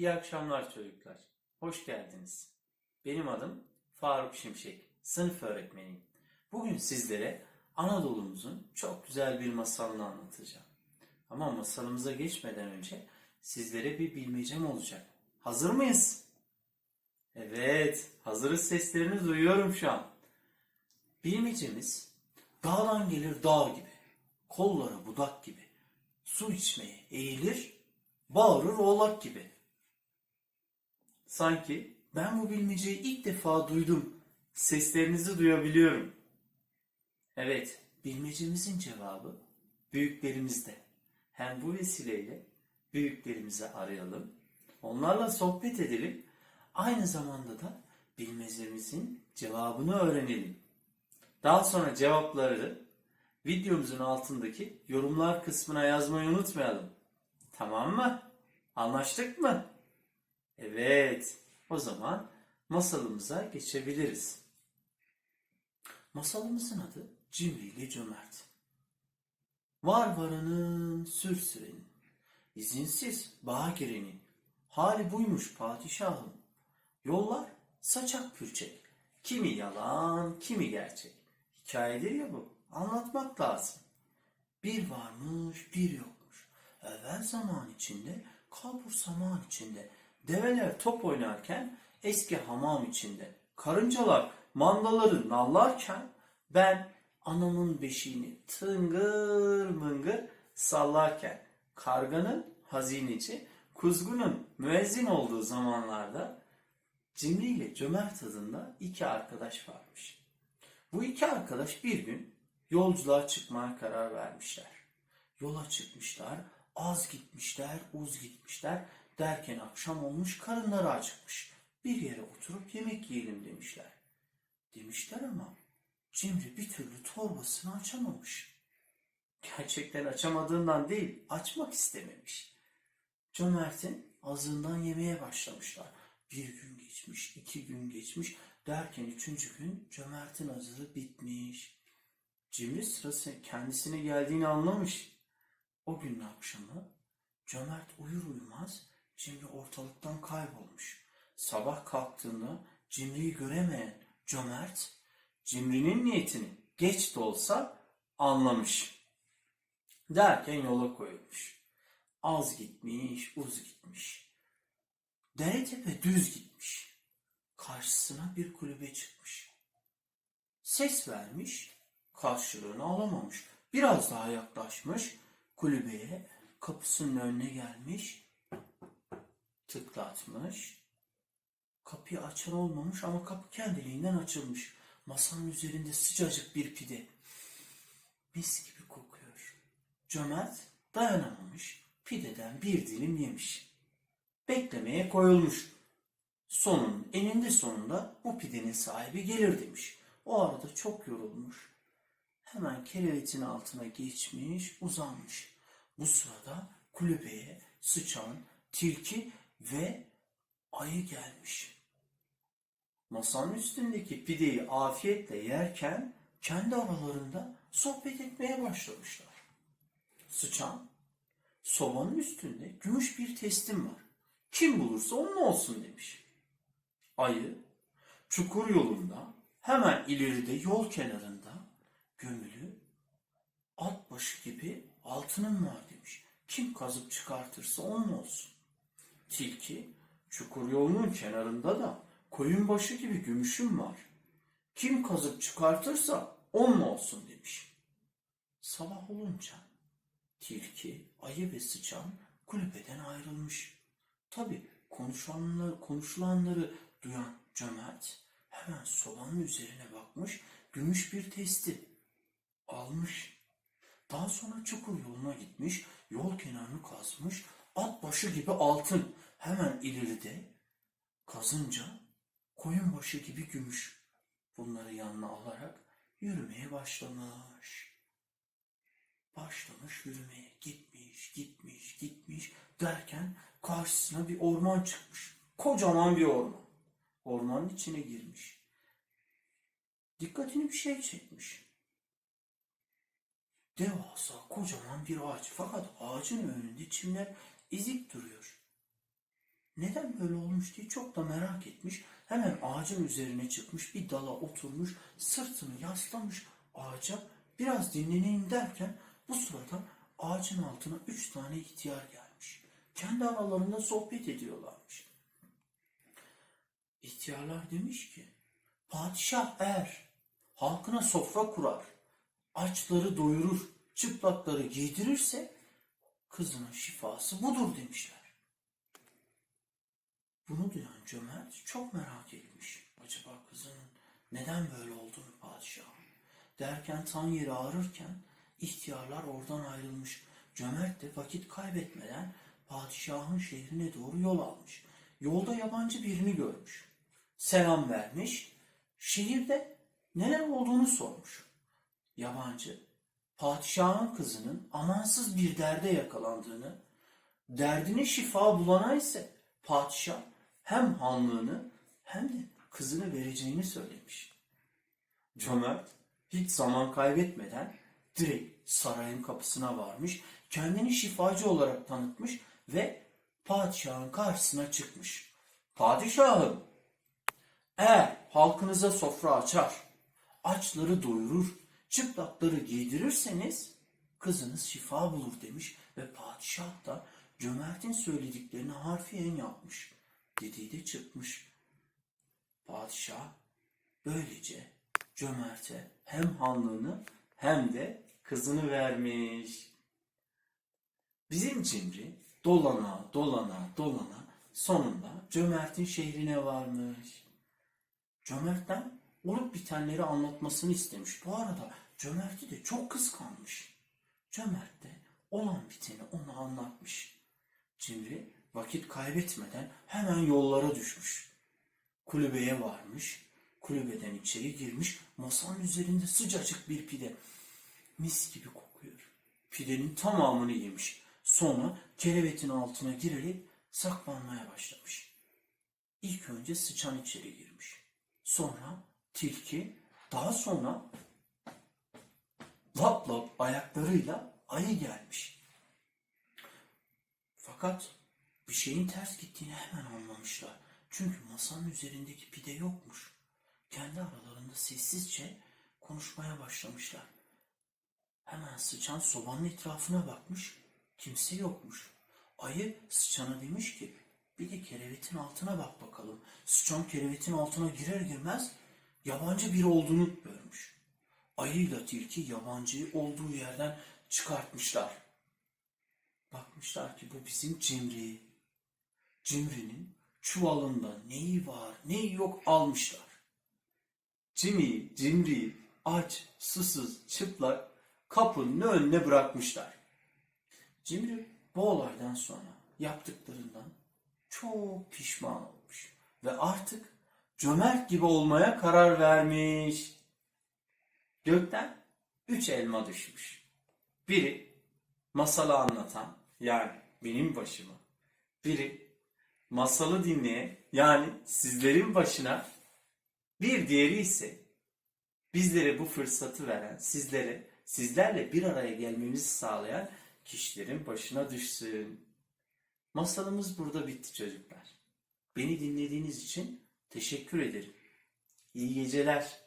İyi akşamlar çocuklar. Hoş geldiniz. Benim adım Faruk Şimşek. Sınıf öğretmeniyim. Bugün sizlere Anadolu'muzun çok güzel bir masalını anlatacağım. Ama masalımıza geçmeden önce sizlere bir bilmecem olacak. Hazır mıyız? Evet, hazırız seslerini duyuyorum şu an. Bilmecemiz dağdan gelir dağ gibi, kolları budak gibi, su içmeye eğilir, bağırır oğlak gibi. Sanki ben bu bilmeceyi ilk defa duydum. Seslerinizi duyabiliyorum. Evet, bilmecemizin cevabı büyüklerimizde. Hem bu vesileyle büyüklerimizi arayalım, onlarla sohbet edelim, aynı zamanda da bilmecemizin cevabını öğrenelim. Daha sonra cevapları videomuzun altındaki yorumlar kısmına yazmayı unutmayalım. Tamam mı? Anlaştık mı? Evet. O zaman masalımıza geçebiliriz. Masalımızın adı Cimri ile Cömert. Var varanın sür sürenin, izinsiz bağa hali buymuş padişahım. Yollar saçak pürçek, kimi yalan, kimi gerçek. Hikayedir ya bu, anlatmak lazım. Bir varmış, bir yokmuş. Evvel zaman içinde, kalbur saman içinde. Develer top oynarken, eski hamam içinde. Karıncalar mandaları nallarken, ben anamın beşiğini tıngır mıngır sallarken, karganın hazineci, kuzgunun müezzin olduğu zamanlarda Cimri ile Cömert adında iki arkadaş varmış. Bu iki arkadaş bir gün yolculuğa çıkmaya karar vermişler. Yola çıkmışlar, az gitmişler, uz gitmişler. Derken akşam olmuş, karınları acıkmış. Bir yere oturup yemek yiyelim demişler. Demişler ama Cimri bir türlü torbasını açamamış. Gerçekten açamadığından değil, açmak istememiş. Cömert'in azından yemeye başlamışlar. Bir gün geçmiş, iki gün geçmiş. Derken üçüncü gün Cömert'in azığı bitmiş. Cimri sırası kendisine geldiğini anlamış. O günün akşamı Cömert uyur uyumaz Cimri ortalıktan kaybolmuş. Sabah kalktığında Cimri'yi göremeyen Cömert Cimri'nin niyetini geç de olsa anlamış. Derken yola koyulmuş. Az gitmiş, uz gitmiş. Dere tepe düz gitmiş. Karşısına bir kulübe çıkmış. Ses vermiş, karşılığını alamamış. Biraz daha yaklaşmış, kulübeye kapısının önüne gelmiş, tıklatmış. Kapıyı açan olmamış ama kapı kendiliğinden açılmış. Masanın üzerinde sıcacık bir pide. Mis gibi kokuyor. Cömert dayanamamış, pideden bir dilim yemiş. Beklemeye koyulmuş. Sonun eninde sonunda bu pidenin sahibi gelir demiş. O arada çok yorulmuş. Hemen kerevetin altına geçmiş, uzanmış. Bu sırada kulübeye sıçan, tilki ve ayı gelmiş. Masanın üstündeki pideyi afiyetle yerken kendi aralarında sohbet etmeye başlamışlar. Sıçan, sobanın üstünde gümüş bir testim var. Kim bulursa onun olsun demiş. Ayı, çukur yolunda hemen ileride yol kenarında gömülü at başı gibi altının var demiş. Kim kazıp çıkartırsa onun olsun. Tilki, çukur yolunun kenarında da koyun başı gibi gümüşüm var. Kim kazıp çıkartırsa onun olsun demiş. Sabah olunca tilki, ayı ve sıçan kulübeden ayrılmış. Tabi konuşanlar, konuşulanları duyan cömert hemen sobanın üzerine bakmış, gümüş bir testi almış. Daha sonra çukur yoluna gitmiş, yol kenarını kazmış, başı gibi altın hemen ileride kazınca koyun başı gibi gümüş. Bunları yanına alarak yürümeye başlamış. Başlamış yürümeye, gitmiş, gitmiş, gitmiş derken karşısına bir orman çıkmış. Kocaman bir orman. Ormanın içine girmiş. Dikkatini bir şey çekmiş. Devasa kocaman bir ağaç fakat ağacın önünde çimler ezik duruyor. neden böyle olmuş diye çok da merak etmiş. Hemen ağacın üzerine çıkmış, bir dala oturmuş, sırtını yaslamış ağaca. Biraz dinleneyim derken bu sırada ağacın altına üç tane ihtiyar gelmiş. Kendi aralarında sohbet ediyorlarmış. İhtiyarlar demiş ki, Padişah er, halkına sofra kurar, açları doyurur, çıplakları giydirirse kızının şifası budur demişler. Bunu duyan cömert çok merak etmiş. Acaba kızının neden böyle olduğunu padişah. Derken tan yeri ağrırken ihtiyarlar oradan ayrılmış. Cömert de vakit kaybetmeden padişahın şehrine doğru yol almış. Yolda yabancı birini görmüş. Selam vermiş. Şehirde neler olduğunu sormuş. Yabancı, padişahın kızının amansız bir derde yakalandığını, derdine şifa bulana ise padişah hem hanlığını hem de kızını vereceğini söylemiş. Cömert hiç zaman kaybetmeden direkt sarayın kapısına varmış, kendini şifacı olarak tanıtmış ve padişahın karşısına çıkmış. Padişahım, eğer halkınıza sofra açar, açları doyurur, çıplakları giydirirseniz kızınız şifa bulur demiş ve padişah da cömertin söylediklerini harfiyen yapmış. Dediği de çıkmış. Padişah böylece cömerte hem hanlığını hem de kızını vermiş. Bizim cimri dolana dolana dolana sonunda cömertin şehrine varmış. Cömert'ten olup bitenleri anlatmasını istemiş. Bu arada Cömert'i de çok kıskanmış. Cömert de olan biteni ona anlatmış. Cimri vakit kaybetmeden hemen yollara düşmüş. Kulübeye varmış. Kulübeden içeri girmiş. Masanın üzerinde sıcacık bir pide. Mis gibi kokuyor. Pidenin tamamını yemiş. Sonra kerevetin altına girerek saklanmaya başlamış. İlk önce sıçan içeri girmiş. Sonra tilki, daha sonra lap lap ayaklarıyla ayı gelmiş. Fakat bir şeyin ters gittiğini hemen anlamışlar. Çünkü masanın üzerindeki pide yokmuş. Kendi aralarında sessizce konuşmaya başlamışlar. Hemen sıçan sobanın etrafına bakmış. Kimse yokmuş. Ayı sıçana demiş ki bir de kerevetin altına bak bakalım. Sıçan kerevetin altına girer girmez yabancı biri olduğunu görmüş. Ayıyla tilki yabancıyı olduğu yerden çıkartmışlar. Bakmışlar ki bu bizim Cimri. Cimri'nin çuvalında neyi var neyi yok almışlar. Cimri'yi, Cimri'yi aç, susuz, çıplak kapının önüne bırakmışlar. Cimri bu olaydan sonra yaptıklarından çok pişman olmuş ve artık cömert gibi olmaya karar vermiş. Gökten üç elma düşmüş. Biri masalı anlatan yani benim başıma. Biri masalı dinleyen yani sizlerin başına. Bir diğeri ise bizlere bu fırsatı veren, sizlere, sizlerle bir araya gelmemizi sağlayan kişilerin başına düşsün. Masalımız burada bitti çocuklar. Beni dinlediğiniz için teşekkür ederim. İyi geceler.